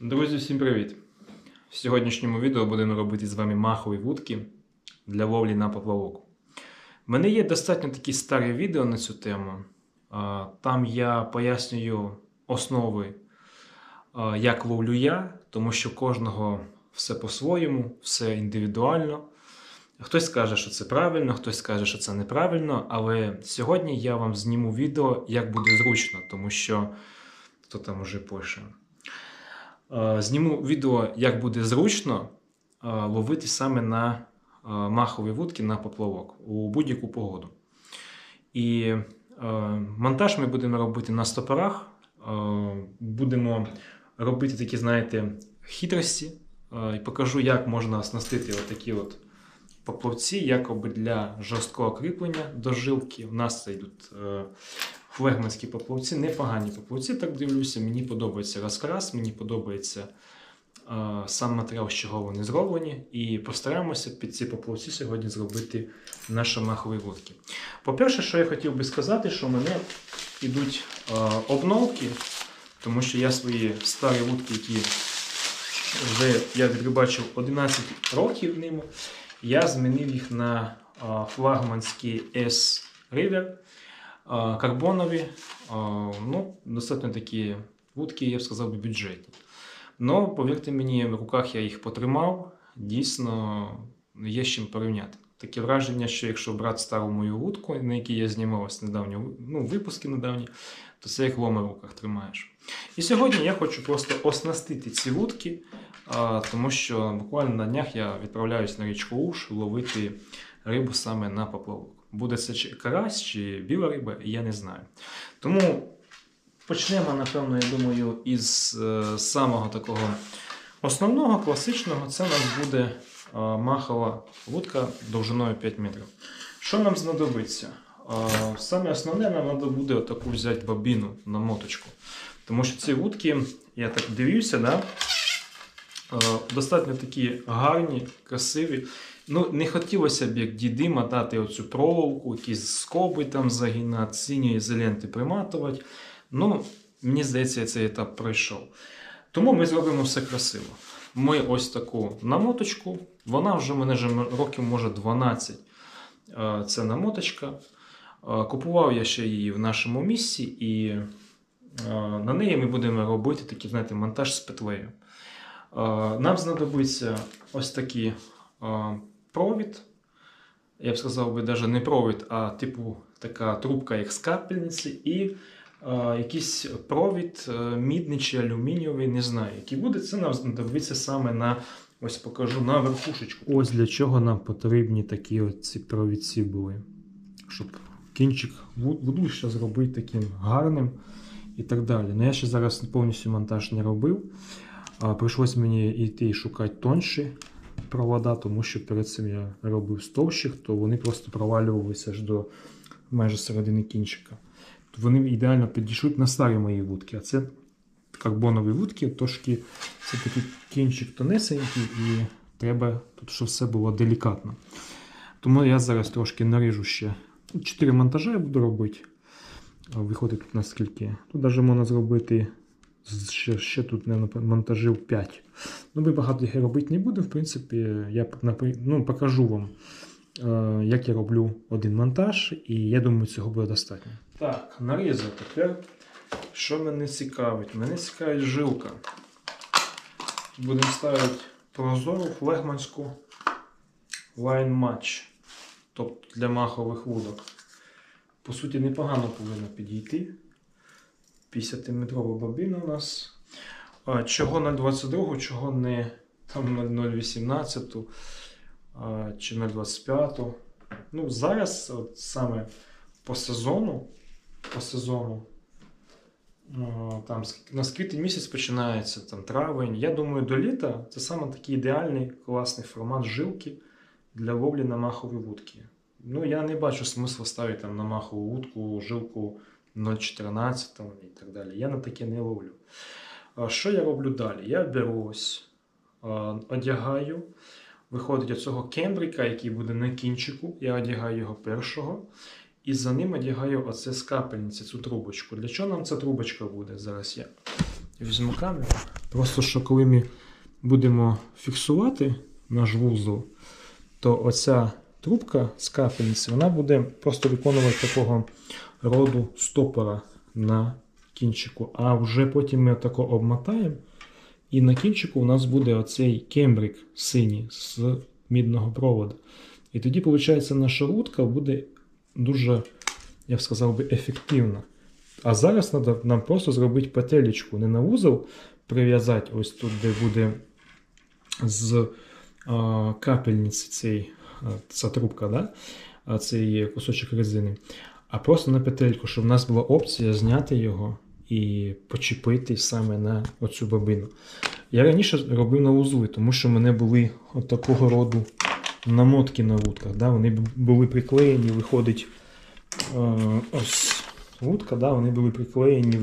Друзі, всім привіт! В сьогоднішньому відео будемо робити з вами махові вудки для ловлі на поплавок. У мене є достатньо такі старі відео на цю тему. Там я пояснюю основи, як ловлю я, тому що кожного все по-своєму, все індивідуально. Хтось скаже, що це правильно, хтось скаже, що це неправильно, але сьогодні я вам зніму відео, як буде зручно, тому що хто там уже пише. Е, Зніму відео, як буде зручно е, ловити саме на е, махові вудки на поплавок у будь-яку погоду. І монтаж ми будемо робити на стопорах. Будемо робити такі, знаєте, хитрості. І покажу, як можна оснастити отакі от поплавці, якоби для жорсткого кріплення до жилки. У нас це йдуть флегманські поплавці, непогані поплавці, так дивлюся. Мені подобається розкрас, мені подобається е, сам матеріал, з чого вони зроблені. І постараємося під ці поплавці сьогодні зробити наші махові вудки. По-перше, що я хотів би сказати, що в мене йдуть обновки, тому що я свої старі вудки, які вже я відрибачив 11 років ними, я змінив їх на а, флагманські S River а, карбонові. Ну, достатньо такі вудки, я б сказав, бюджетні. Но, повірте мені, в руках я їх потримав, дійсно є з чим порівняти. Таке враження, що якщо брати стару мою вудку, на якій я знімав ось недавні ну, випуски недавні, то це як ломи в руках тримаєш. І сьогодні я хочу просто оснастити ці вудки, тому що буквально на днях я відправляюсь на річку Уш ловити рибу саме на поплавок. Буде це карась, чи біла риба, я не знаю. Тому почнемо, напевно, я думаю, із е, самого такого основного, класичного. Це у нас буде е, махова вудка довжиною 5 метрів. Що нам знадобиться? Е, Саме основне нам треба буде отаку взяти бобіну на моточку. Тому що ці вудки, я так дивлюся, да? достатньо такі гарні, красиві. Ну, не хотілося б, як діди, мотати оцю проволоку, якісь скоби там загинати, сині ізоленти приматувати. Ну, мені здається, цей етап пройшов. Тому ми зробимо все красиво. Ми ось таку намоточку. Вона вже мене вже років, може, 12. е, Це намоточка. Купував я ще її в нашому місці, і на неї ми будемо робити такий, знаєте, монтаж з петлею. Нам знадобиться ось такий е, провід. Я б сказав би, навіть не провід, а типу така трубка, як з капельниці, і е, якийсь провід е, мідний чи алюмінієвий, не знаю, який буде. Це нам знадобиться саме на ось покажу на верхушечку. Ось для чого нам потрібні такі ці провідці були. Щоб кінчик вуд- вудлища зробити таким гарним і так далі. Ну я ще зараз повністю монтаж не робив. А, прийшлось мені йти шукати тонші провода, тому що перед цим я робив з то вони просто провалювалися аж до майже середини кінчика. Вони ідеально підійшуть на старі мої вудки. А це карбонові вудки, трошки це такий кінчик тонесенький, і треба тут, щоб все було делікатно. Тому я зараз трошки наріжу ще. 4 монтажі я буду робити. Виходить тут наскільки. Тут навіть можна зробити ще, ще тут не монтажів 5. Ну, ми багато їх робити не будемо. В принципі, я ну, покажу вам, е, як я роблю один монтаж, і я думаю, цього буде достатньо. Так, нарізав тепер. Що мене цікавить? Мене цікавить жилка. Будемо ставити прозору флегманську Line Match. Тобто для махових вудок. По суті, непогано повинно підійти. 50-метрова бобіна у нас. Чого 0,22, чого не там 0,18 а, чи 0,25. Ну, зараз, от саме по сезону, по сезону, там на квітень місяць починається там травень. Я думаю, до літа це саме такий ідеальний класний формат жилки для ловлі на махові вудки. Ну, я не бачу смисла ставити там на махову вудку жилку 0,14 там, і так далі. Я на таке не ловлю. Що я роблю далі? Я беру ось, одягаю, виходить оцього кембрика, який буде на кінчику. Я одягаю його першого. І за ним одягаю оце з капельниці, цю трубочку. Для чого нам ця трубочка буде? Зараз я візьму камеру. Просто що коли ми будемо фіксувати наш вузол, то оця трубка з капельниці, вона буде просто виконувати такого роду стопора на кінчику. А вже потім ми тако обмотаємо, і на кінчику у нас буде оцей кембрик синій з мідного проводу. І тоді, виходить, наша рудка буде дуже, я б сказав би, ефективна. А зараз треба нам просто зробити петелечку, не на вузол прив'язати, ось тут, де буде з а, капельниці цей, ця трубка, да? цей кусочок резини, а просто на петельку, щоб в нас була опція зняти його і почепити саме на оцю бобину. Я раніше робив на вузли, тому що в мене були от такого роду намотки на вудках. Да? Вони були приклеєні, виходить е, ось вудка, да? вони були приклеєні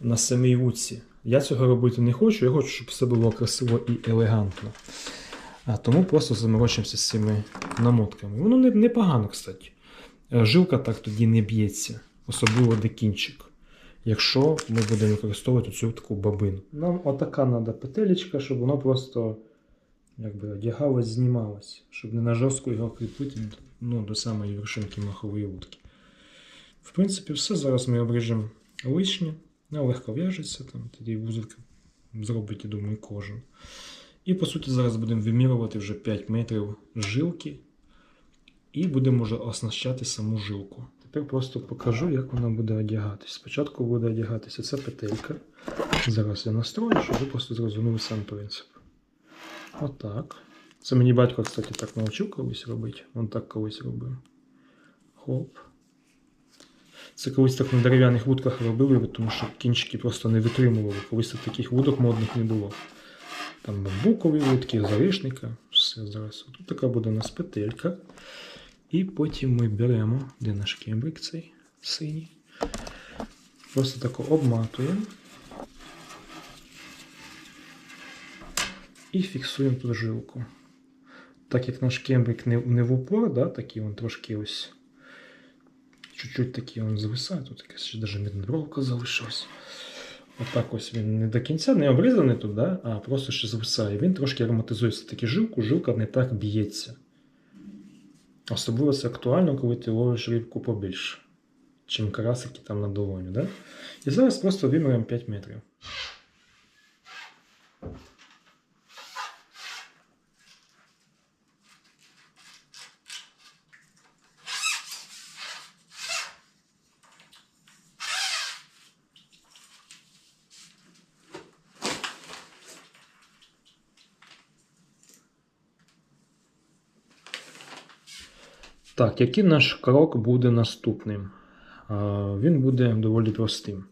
на самій вудці. Я цього робити не хочу, я хочу, щоб все було красиво і елегантно. А тому просто заморочимося з цими намотками. Воно не- непогано, кстати. Е, Жилка так тоді не б'ється, особливо де кінчик. Якщо ми будемо використовувати цю таку бабину. Нам отака треба петелечка, щоб воно просто якби одягалось, знімалось, щоб не на жорстко його кріпити ну, до самої вершинки махової вудки. В принципі, все. Зараз ми обріжемо лишнє, легко в'яжеться, тоді вузик зробить, я думаю, кожен. І по суті зараз будемо вимірювати вже 5 метрів жилки і будемо вже оснащати саму жилку. Тепер просто покажу, як вона буде одягатись. Спочатку буде одягатися ця петелька. Зараз я настрою, щоб ви просто зрозуміли сам принцип. Отак. Це мені батько, кстати, так навчив колись робити. Він так колись робив. Хоп. Це колись так на дерев'яних вудках робили, тому що кінчики просто не витримували. Колись таких вудок модних не було. Там бамбукові вудки, заришника. Все зараз. Тут така буде у нас петелька. І потім ми беремо, де наш кембрик цей синій. Просто тако обматуємо. І фіксуємо тут жилку. Так як наш кембрик не, не в упор, да, такий він трошки ось чуть-чуть такий він зависає, тут якась ще навіть міднебровка залишилась. Отак ось він не до кінця не обрізаний туди, а просто ще звисає. Він трошки ароматизується таки жилку, жилка не так б'ється. Особливо це актуально, коли ти ловиш рибку побільше, чим карасики там на долоні. Да? І зараз просто виміряємо 5 метрів. Який наш крок буде наступним? Він буде доволі простим.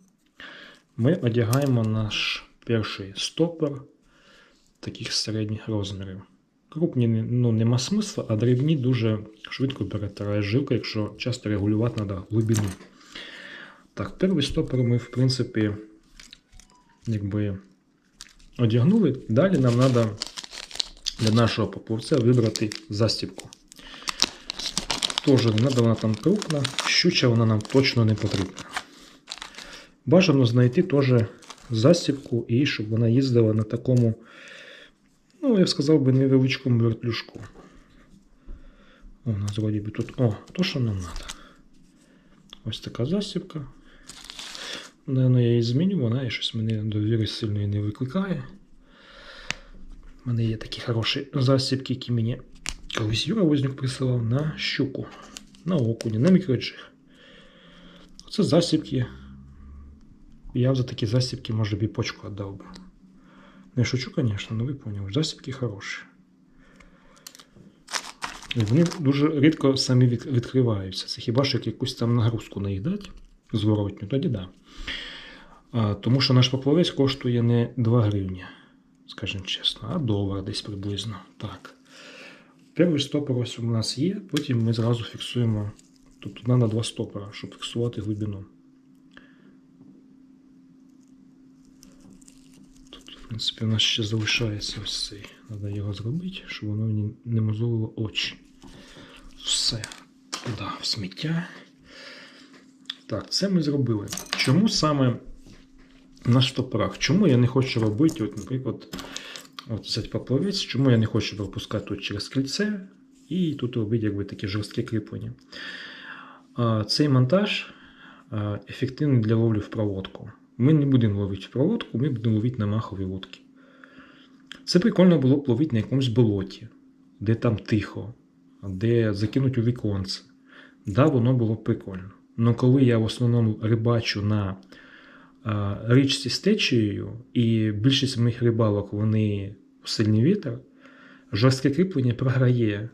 Ми одягаємо наш перший стопор таких середніх розмірів. Крупні ну, нема смисла, а дрібні дуже швидко перетирає жилка, якщо часто регулювати треба глибину. Так, перший стопор ми, в принципі, якби одягнули. Далі нам треба для нашого поплавця вибрати застібку. Тоже не треба вона там крупна, щуча вона нам точно не потрібна. Бажано знайти теж застібку і щоб вона їздила на такому, ну, я б сказав би, невеличкому вертлюжку. О, у нас вроді би тут. О, то, що нам треба. Ось така застібка. Наверно, я її зміню, вона і щось мене довіри сильної не викликає. У мене є такі хороші застібки, які мені Колись Юра Вознюк присилав на щуку, на окуня, на мікроджиг. Оце засібки. Я за такі засібки, може б і почку віддав би. Не шучу, звісно, але ви поняли. Засібки хороші. І вони дуже рідко самі відкриваються. Це хіба що як якусь там нагрузку на їх дати, зворотню, тоді да. А, тому що наш поплавець коштує не 2 гривні, скажімо чесно, а долар десь приблизно. Так. Перший стопор ось у нас є, потім ми зразу фіксуємо. Тут треба два стопора, щоб фіксувати глибину. Тут, в принципі, у нас ще залишається ось цей. Треба його зробити, щоб воно мені не мозолило очі. Все. Туди, в сміття. Так, це ми зробили. Чому саме на штопорах. Чому я не хочу робити, от, наприклад, от взяти поплавець, чому я не хочу пропускати тут через кільце і тут робити якби такі жорсткі кріплення. Цей монтаж ефективний для ловлі в проводку. Ми не будемо ловити в проводку, ми будемо ловити на махові вудки. Це прикольно було б ловити на якомусь болоті, де там тихо, де закинуть у віконце. Да, воно було б прикольно. Але коли я в основному рибачу на річці з течією, і більшість моїх рибалок вони в сильний вітер, жорстке кріплення програє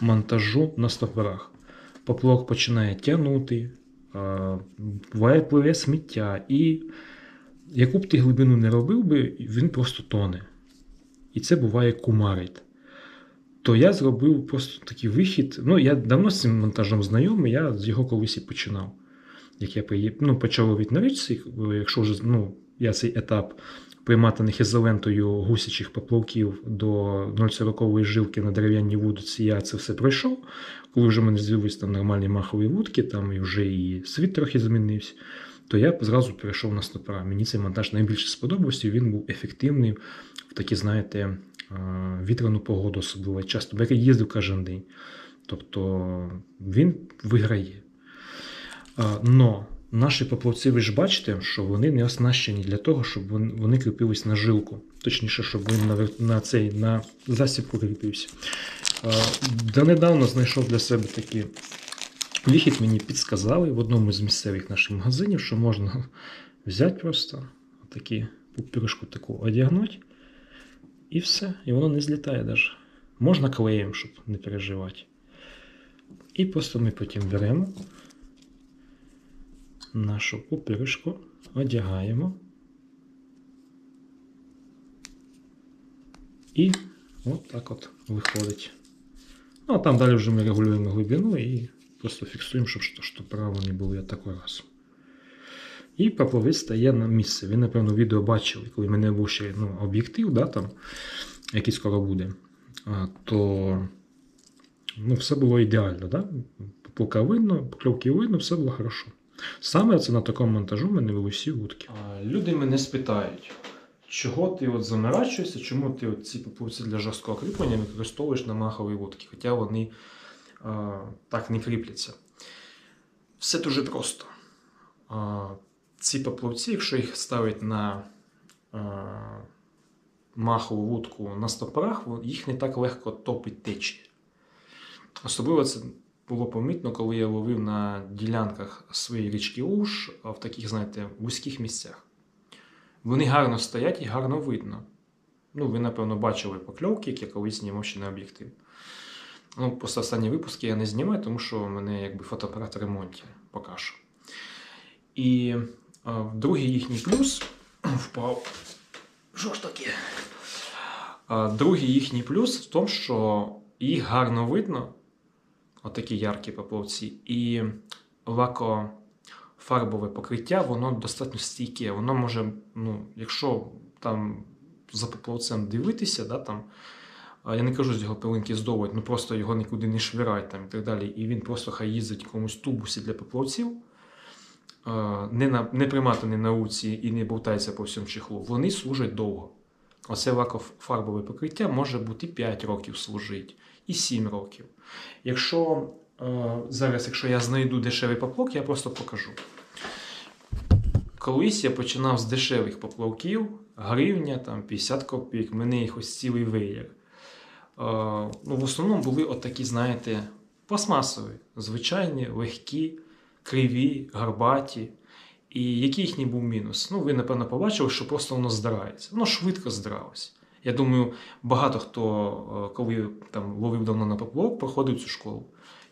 монтажу на стопорах. Поплавок починає тягнути, буває пливе сміття, і яку б ти глибину не робив би, він просто тоне. І це буває кумарить. То я зробив просто такий вихід. Ну, я давно з цим монтажем знайомий, я з його колись і починав. Як я ну, почав ловити на якщо вже ну, я цей етап приматаних ізолентою гусячих поплавків до 0,40 жилки на дерев'яній вудці, я це все пройшов. Коли вже в мене з'явилися там нормальні махові вудки, там і вже і світ трохи змінився, то я зразу перейшов на стопора. Мені цей монтаж найбільше сподобався, він був ефективний в такі, знаєте, е, вітряну погоду, особливо часто, бо їздив кожен день. Тобто він виграє. Но наші поплавці, ви ж бачите, що вони не оснащені для того, щоб вони кріпились на жилку. Точніше, щоб він на, на цей на засібку кріпився. А, Донедавна знайшов для себе такий вихід, мені підсказали в одному з місцевих наших магазинів, що можна взяти просто такі пупіришку таку одягнути, і все, і воно не злітає навіть. Можна клеєм, щоб не переживати. І просто ми потім беремо нашу пупиришку, одягаємо. І от так от виходить. Ну, а там далі вже ми регулюємо глибину і просто фіксуємо, щоб що- штопора вони були атаку раз. І поплавець стає на місце. Ви, напевно, відео бачили, коли в мене був ще ну, об'єктив, да, там, який скоро буде, то ну, все було ідеально. Да? Поплавка видно, покльовки видно, все було хорошо. Саме це на такому монтажу в мене були всі вудки. Люди мене спитають, чого ти от заморачуєшся, чому ти от ці поплавці для жорсткого кріплення використовуєш на махові вудки, хоча вони а, так не кріпляться. Все дуже просто. А, ці поплавці, якщо їх ставить на а, махову вудку на стопорах, їх не так легко топить течія. Особливо це було помітно, коли я ловив на ділянках своєї річки Уж в таких, знаєте, вузьких місцях. Вони гарно стоять і гарно видно. Ну, ви, напевно, бачили покльовки, які я колись знімав ще на об'єктив. Ну, просто останні випуски я не знімаю, тому що у мене якби фотоапарат в ремонті поки. І а, другий їхній плюс впав. Що ж таке? А, другий їхній плюс в тому, що їх гарно видно, отакі яркі поплавці, і лакофарбове покриття, воно достатньо стійке. Воно може, ну, якщо там за поплавцем дивитися, да, там, я не кажу з його пилинки здовувати, ну просто його нікуди не швирать там, і так далі. І він просто хай їздить в якомусь тубусі для поплавців, не, на, не приматаний на уці і не болтається по всьому чехлу. Вони служать довго. Оце лакофарбове покриття може бути 5 років служить, і 7 років. Якщо е, зараз, якщо я знайду дешевий поплавок, я просто покажу. Колись я починав з дешевих поплавків, гривня, там 50 копійок, мене їх ось цілий веєр. Е, ну, в основному були отакі, знаєте, пластмасові, звичайні, легкі, криві, гарбаті. І який їхній був мінус? Ну, ви, напевно, побачили, що просто воно здирається. Воно швидко здралося. Я думаю, багато хто, е, коли там ловив давно на поплавок, проходив цю школу.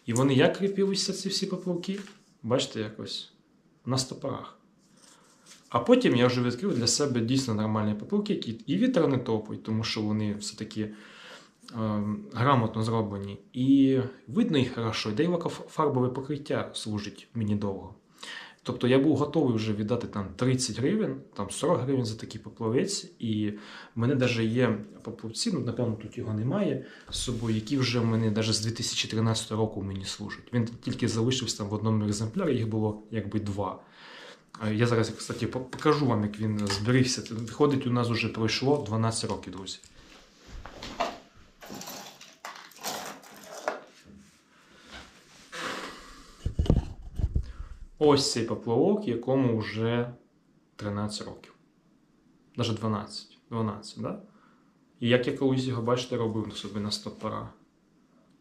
І вони як кріпилися, ці всі поплавки? Бачите, якось на стопорах. А потім я вже відкрив для себе дійсно нормальні поплавки, які і вітер не топить, тому що вони все-таки е, грамотно зроблені. І видно їх хорошо, де й лакофарбове покриття служить мені довго. Тобто я був готовий вже віддати там 30 гривень, там 40 гривень за такий поплавець, і в мене навіть є поплавці, ну напевно тут його немає з собою, які вже в мене навіть з 2013 року мені служать. Він тільки залишився там в одному екземплярі, їх було якби два. Я зараз, кстати, покажу вам, як він зберігся. Виходить, у нас вже пройшло 12 років, друзі. Ось цей поплавок, якому вже 13 років. Навіть 12. 12, да? І як я колись його, бачите, робив собі на стопора.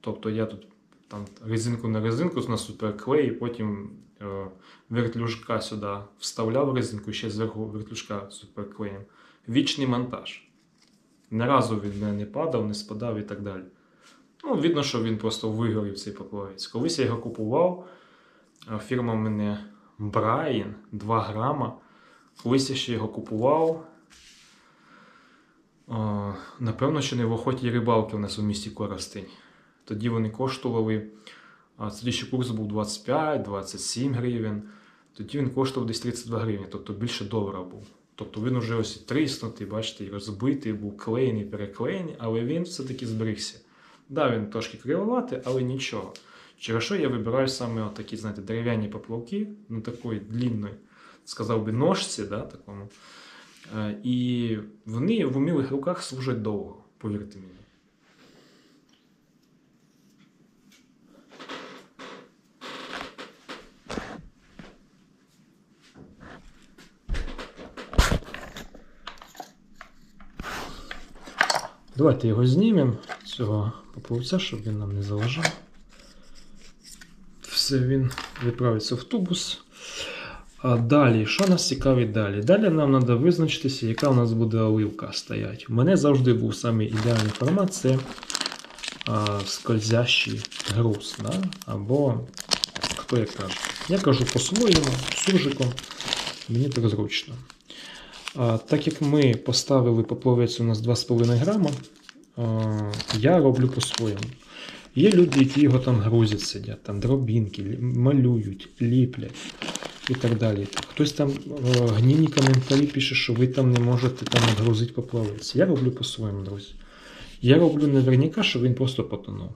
Тобто я тут там резинку на резинку на суперклей, і потім е, вертлюжка сюди вставляв резинку, ще зверху вертлюжка суперклеєм. Вічний монтаж. Ні разу він мене не падав, не спадав і так далі. Ну, видно, що він просто вигорів цей поплавець. Колись я його купував. Фірма в мене Брайан 2 грама. Колись я ще його купував. Напевно, що не в охоті рибалки у нас у місті Коростень. Тоді вони коштували. ще курс був 25-27 гривень. Тоді він коштував десь 32 гривні, тобто більше долара був. Тобто він вже ось тріснутий, бачите, і розбитий, був клеєний, переклеєний, але він все-таки зберігся. Да, він трошки кривоватий, але нічого. Через що я вибираю саме такі, знаєте, дерев'яні поплавки, на такої длінної, сказав би, ножці, да, такому. Е, І вони в умілих руках служать довго, повірте мені. Давайте його знімемо, цього поплавця, щоб він нам не заважав. Він відправиться в тубус. А далі, що нас цікавить далі? Далі нам треба визначитися, яка у нас буде оливка стоять. У мене завжди був самий ідеальний формат це а, скользящий груз. Да? Або хто як каже. Я кажу по-своєму, суржиком, мені так зручно. А, так як ми поставили поплавець у нас 2,5 грама, я роблю по-своєму. Є люди, які його там грузять, сидять, там дробінки, малюють, ліплять і так далі. Хтось там е, гнівні коментарі пише, що ви там не можете там відгрузити поплавець. Я роблю по-своєму, друзі. Я роблю наверняка, що він просто потонув.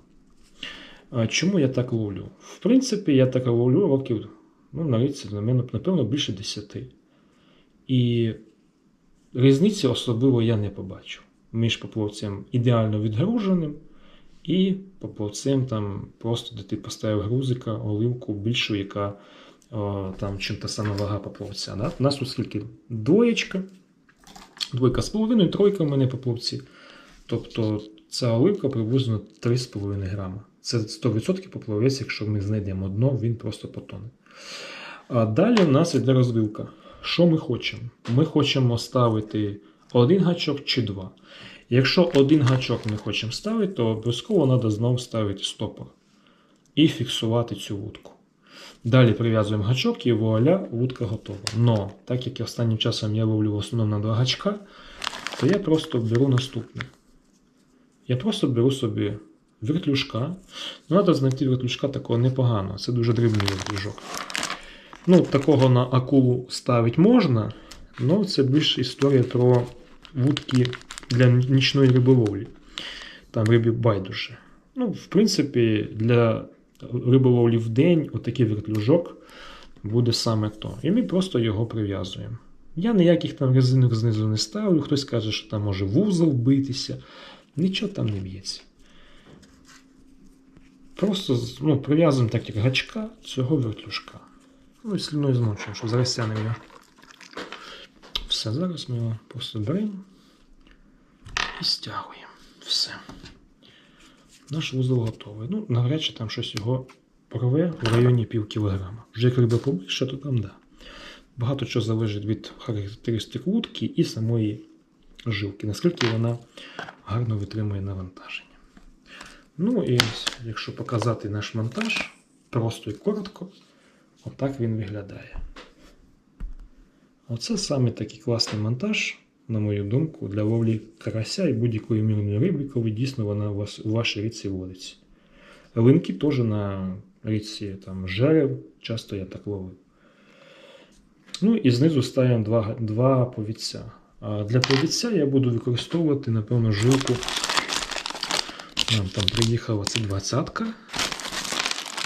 Чому я так ловлю? В принципі, я так ловлю років, ну, на річці, на мене, напевно, більше 10. І різниці особливо я не побачу між поплавцем ідеально відгруженим і поплавцем там просто де ти поставив грузика, оливку більшу, яка о, там чим та сама вага поплавця. Да? У нас тут скільки? Двоєчка, двойка з половиною, тройка в мене поплавці. Тобто ця оливка приблизно 3,5 грама. Це 100% поплавець, якщо ми знайдемо дно, він просто потоне. А далі в нас йде розвилка. Що ми хочемо? Ми хочемо ставити один гачок чи два. Якщо один гачок ми хочемо ставити, то обов'язково треба знову ставити стопор і фіксувати цю вудку. Далі прив'язуємо гачок і вуаля, вудка готова. Но, так як останнім часом я ловлю в основному на два гачка, то я просто беру наступне. Я просто беру собі вертлюжка. Ну, треба знайти вертлюжка такого непоганого. Це дуже дрібний вертлюжок. Ну, такого на акулу ставити можна, але це більше історія про вудки для нічної риболовлі. Там рибі байдуже. Ну, в принципі, для риболовлі в день отакий вертлюжок буде саме то. І ми просто його прив'язуємо. Я ніяких там резинок знизу не ставлю. Хтось каже, що там може вузол битися. Нічого там не б'ється. Просто ну, прив'язуємо так як гачка цього вертлюжка. Ну і сліною змочуємо, щоб зараз стягнемо його. Все, зараз ми його просто беремо стягуємо. Все. Наш вузол готовий. Ну, навряд чи там щось його порве в районі пів кілограма. Вже як риба побільше, то там да. Багато чого залежить від характеристик вудки і самої жилки, наскільки вона гарно витримує навантаження. Ну і якщо показати наш монтаж просто і коротко, отак він виглядає. Оце саме такий класний монтаж, на мою думку, для ловлі карася і будь-якої мірної риби, коли дійсно вона у, вас, у вашій річці водиться. Линки теж на річці там, жерев, часто я так ловив. Ну і знизу ставимо два, два повідця. А для повідця я буду використовувати, напевно, жилку. Нам там приїхала це 20-ка.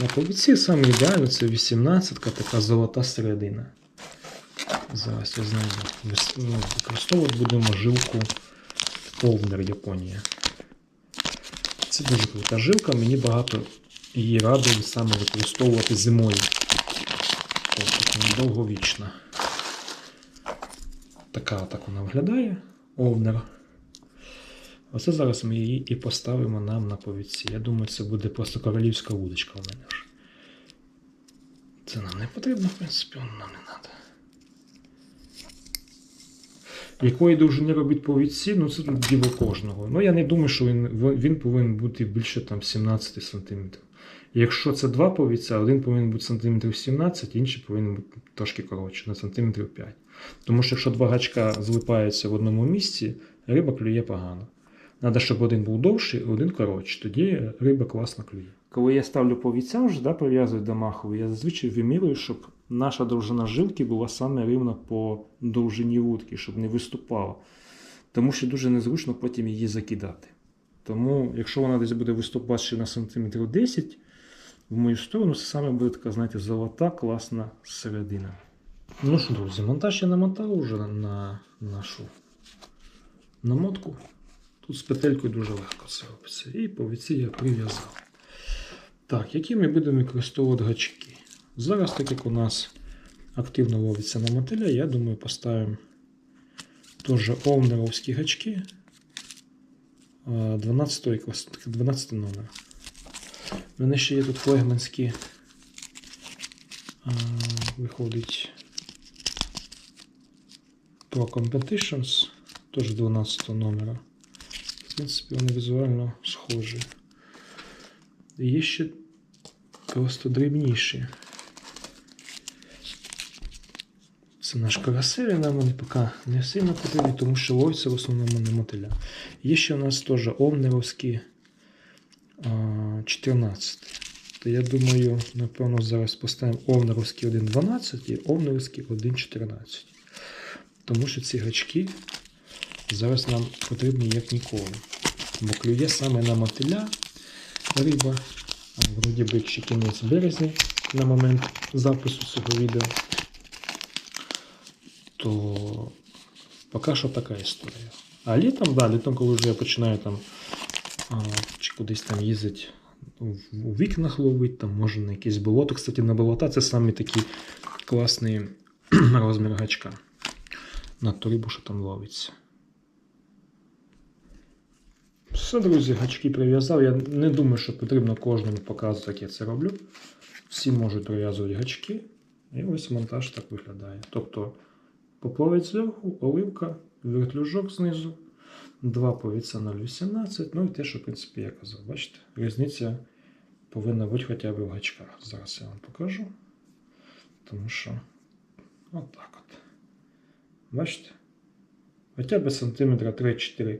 На повідці саме ідеально це 18-ка, така золота середина. Зараз я знайду. Вис- ну, Використовувати будемо жилку Овнер Японія. Це дуже крута жилка, мені багато її радили саме використовувати зимою. Вона довговічна. Така так вона виглядає. Овнер. Оце зараз ми її і поставимо нам на повідці. Я думаю, це буде просто королівська вудочка у мене. Це нам не потрібно, в принципі, воно нам не треба. Якої довжини робить повідці, ну це тут діло кожного. Ну я не думаю, що він, він повинен бути більше там 17 см. Якщо це два повідця, один повинен бути сантиметрів 17, інший повинен бути трошки коротше, на сантиметрів 5. Тому що якщо два гачка злипаються в одному місці, риба клює погано. Треба, щоб один був довший, один коротший. Тоді риба класно клює. Коли я ставлю повіця вже, да, прив'язую до махової, я зазвичай вимірюю, щоб наша довжина жилки була саме рівна по довжині вудки, щоб не виступала. Тому що дуже незручно потім її закидати. Тому, якщо вона десь буде виступати ще на сантиметрів 10 в мою сторону, це саме буде така, знаєте, золота, класна середина. Ну що, друзі, монтаж я намотав вже на нашу намотку. Тут з петелькою дуже легко це робиться. І повіці я прив'язав. Так, які ми будемо використовувати гачки? Зараз, так як у нас активно ловиться на мотиля, я думаю, поставимо теж овнеровські гачки. 12 клас, 12 номер. У мене ще є тут флегманські. Виходить Pro Competitions, теж 12 номера. В принципі, вони візуально схожі. Є ще просто дрібніші. Це наш карасеві, нам вони поки не сильно потрібні, тому що ловиться в основному на мотиля. Є ще у нас теж овнеровські 14. То я думаю, напевно, зараз поставимо овнеровський 1.12 і овнеровський 1.14. Тому що ці гачки зараз нам потрібні як ніколи. Бо клює саме на мотиля риба. Вроді би ще кінець березня на момент запису цього відео. То поки що така історія. А літом, да, літом, коли вже я починаю там чи кудись там їздити у, вікнах ловить, там може на якесь болото. Кстати, на болота це саме такий класний розмір гачка. На ту рибу, що там ловиться. Все, друзі, гачки прив'язав. Я не думаю, що потрібно кожному показувати, як я це роблю. Всі можуть прив'язувати гачки. І ось монтаж так виглядає. Тобто поплавець зверху, оливка, вертлюжок знизу, два повіця 0,18. Ну і те, що, в принципі, я казав. Бачите, різниця повинна бути хоча б в гачках. Зараз я вам покажу. Тому що отак от. Бачите? Хоча б сантиметра 3-4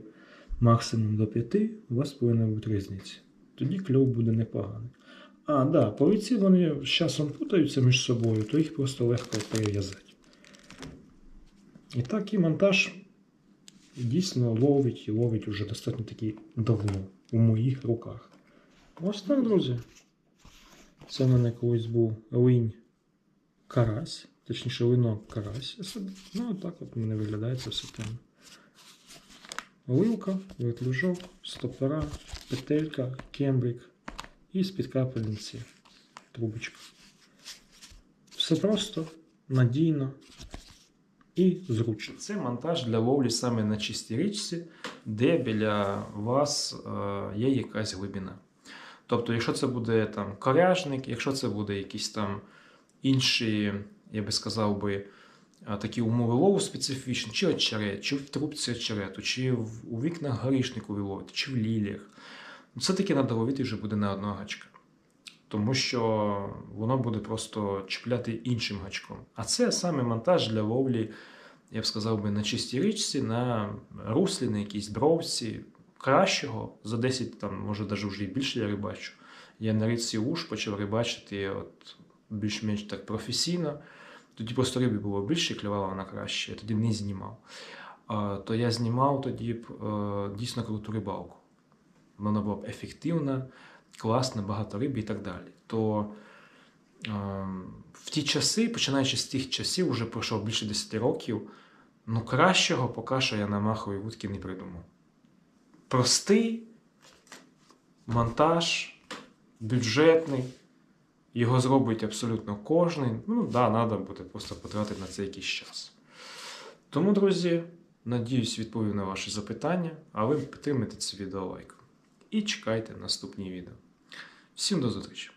максимум до 5 у вас повинна бути різниця. Тоді кльов буде непоганий. А, да, повіці вони з часом путаються між собою, то їх просто легко перев'язати. І так і монтаж дійсно ловить і ловить уже достатньо таки давно у моїх руках. Ось так, друзі. Це в мене колись був линь карась, точніше линок карась. Ну, отак от мене виглядає це все темно. Оливка, вертлюжок, стопора, петелька, кембрик і з-під капельниці трубочка. Все просто, надійно і зручно. Це монтаж для ловлі саме на чистій річці, де біля вас е, є якась глибина. Тобто, якщо це буде там коряжник, якщо це буде якісь там інші, я би сказав би, такі умови лову специфічні, чи очерет, чи в трубці очерету, чи у вікнах горішнику ви ловите, чи в ліліях. Ну, Все-таки треба ловити вже буде на одного гачка. Тому що воно буде просто чіпляти іншим гачком. А це саме монтаж для ловлі, я б сказав би, на чистій річці, на руслі, на якійсь бровці. Кращого за 10, там, може, навіть вже і більше я рибачу. Я на річці Уж почав рибачити от, більш-менш так професійно. Тоді просто риби було більше, клювала вона краще, я тоді не знімав. То я знімав тоді б е, дійсно круту рибалку. Вона була б ефективна, класна, багато риби і так далі. То в ті часи, починаючи з тих часів, вже пройшло більше 10 років. Ну, кращого поки що я на маховій вудці не придумав. Простий монтаж, бюджетний. Його зробить абсолютно кожен. Ну, да, треба буде просто потратити на це якийсь час. Тому, друзі, надіюсь, відповів на ваші запитання, а ви підтримайте це відео лайком і чекайте наступні відео. Всім до зустрічі!